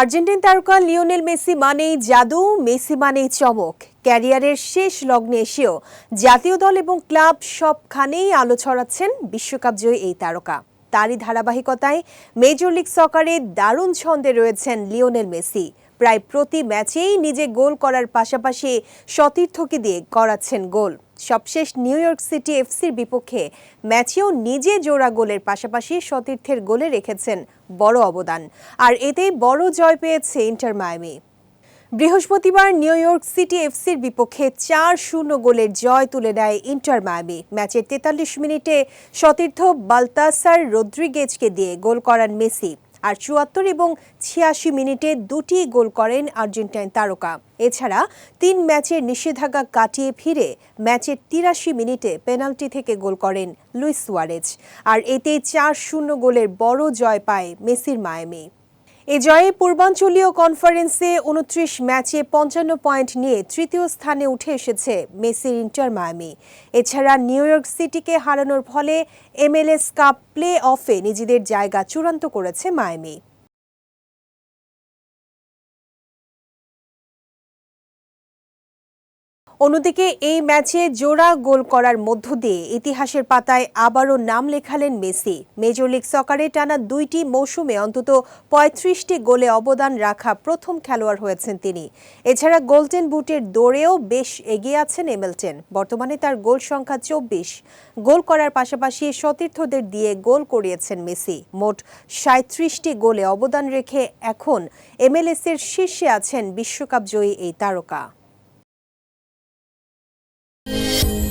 Argentine তারকা Lionel Messi মানেই জাদু, মেসি মানেই চমক। ক্যারিয়ারের শেষ লগ্নে এসেও জাতীয় দল এবং ক্লাব সবখানেই আলো ছড়াচ্ছেন বিশ্বকাপ জয়ী এই তারকা। তারই ধারাবাহিকতায় মেজর লিগ সকারে দারুণ ছন্দে রয়েছেন লিওনেল মেসি। প্রায় প্রতি ম্যাচেই নিজে গোল করার পাশাপাশি সতীর্থকে দিয়ে করাচ্ছেন গোল। সবশেষ নিউ ইয়র্ক সিটি এফসির বিপক্ষে ম্যাচেও নিজে জোড়া গোলের পাশাপাশি সতীর্থের গোলে রেখেছেন বড় অবদান। আর এতেই বড় জয় পেয়েছে ইন্টার মায়ামি। বৃহস্পতিবার নিউ ইয়র্ক সিটি এফসির বিপক্ষে চার শূন্য গোলের জয় তুলে নেয় ইন্টার মায়ামি। ম্যাচের তেতাল্লিশ মিনিটে সতীর্থ বালতাসার রদ্রিগেজকে দিয়ে গোল করান মেসি। আর চুয়াত্তর এবং ছিয়াশি মিনিটে দুটি গোল করেন আর্জেন্টাইন তারকা। এছাড়া তিন ম্যাচের নিষেধাজ্ঞা কাটিয়ে ফিরে ম্যাচের তিরাশি মিনিটে পেনাল্টি থেকে গোল করেন লুইস সুয়ারেজ। আর এতে চার শূন্য গোলের বড় জয় পায় মেসির মায়ামি। এ জয়ে পূর্বাঞ্চলীয় কনফারেন্সে উনত্রিশ ম্যাচে পঞ্চান্ন পয়েন্ট নিয়ে তৃতীয় স্থানে উঠে এসেছে মেসির ইন্টার মায়ামি। এছাড়া নিউ ইয়র্ক সিটিকে হারানোর ফলে এমএলএস কাপ প্লে অফে নিজেদের জায়গা চূড়ান্ত করেছে মায়ামি। অন্যদিকে এই ম্যাচে জোড়া গোল করার মধ্য দিয়ে ইতিহাসের পাতায় আবারও নাম লেখালেন মেসি। মেজর লিগ সকারে টানা দুইটি মৌসুমে অন্তত পঁয়ত্রিশটি গোলে অবদান রাখা প্রথম খেলোয়াড় হয়েছেন তিনি। এছাড়া গোল্ডেন বুটের দৌড়েও বেশ এগিয়ে আছেন এমেলটেন। বর্তমানে তার গোল সংখ্যা চব্বিশ। গোল করার পাশাপাশি সতীর্থদের দিয়ে গোল করিয়েছেন মেসি। মোট সাঁত্রিশটি গোলে অবদান রেখে এখন এমএলএস এর শীর্ষে আছেন বিশ্বকাপ জয়ী এই তারকা। Thank you.